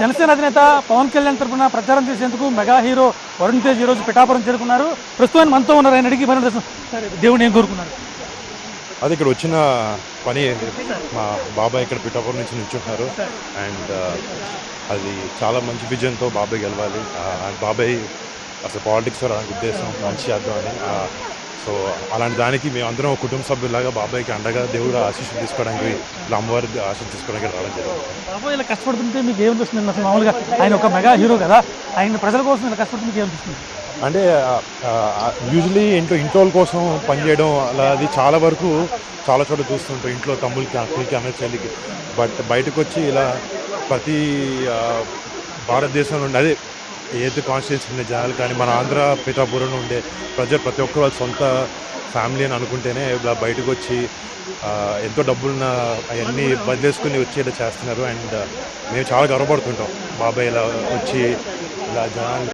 జనసేన అధినేత పవన్ కళ్యాణ్ తరపున ప్రచారం చేసేందుకు మెగా హీరో వరుణ్ తేజ్ ఈరోజు పిఠాపురం చేరుకున్నారు. ప్రస్తుతం ఆయన మనతో ఉన్నారు. ఆయన అడిగి. సరే దేవుని ఏం కోరుకున్నారు? అది ఇక్కడ వచ్చిన పని. మా బాబాయ్ ఇక్కడ పిఠాపురం నుంచి నిల్చుంటున్నారు. అండ్ అది చాలా మంచి విజయంతో బాబాయ్ గెలవాలి. బాబాయ్ అసలు పాలిటిక్స్ రానికి ఉద్దేశం మంచి చేద్దాం అని. సో అలాంటి దానికి మేము అందరం ఒక కుటుంబ సభ్యులాగా బాబాయ్కి అండగా దేవుడు ఆశీస్సులు తీసుకోవడానికి ఇలా అమ్మవారి ఆశీస్సులు తీసుకోవడానికి రావడం జరిగింది. బాబు ఇలా కష్టపడుతుంటే మీకు ఏమనిపిస్తుంది అసలు మామూలుగా ఆయన ఒక మెగా హీరో కదా ఆయన ప్రజల కోసం ఇలా కష్టపడుతుంటే మీకు ఏమనిపిస్తుంది అంటే యూజువలీ ఇంట్లో ఇంట్లో కోసం పనిచేయడం అలా అది చాలా వరకు చాలా చోట్ల చూస్తుంటాం ఇంట్లో తమ్ముళ్ళకి అక్కలకి అన్న చెల్లికి బట్ బయటకు వచ్చి ఇలా ప్రతి భారతదేశంలో అదే ఏది కాన్స్టిట్యూన్సీ ఉండే జనాలు కానీ మన ఆంధ్ర పిఠాపురంలో ఉండే ప్రజలు ప్రతి ఒక్కరు వాళ్ళ సొంత ఫ్యామిలీ అని అనుకుంటేనే ఇలా బయటకు వచ్చి ఎంతో డబ్బులున్న అవన్నీ వదిలేసుకుని వచ్చి ఇలా చేస్తున్నారు. అండ్ మేము చాలా గర్వపడుతుంటాం. బాబాయ్ ఇలా వచ్చి ఇలా జనాలు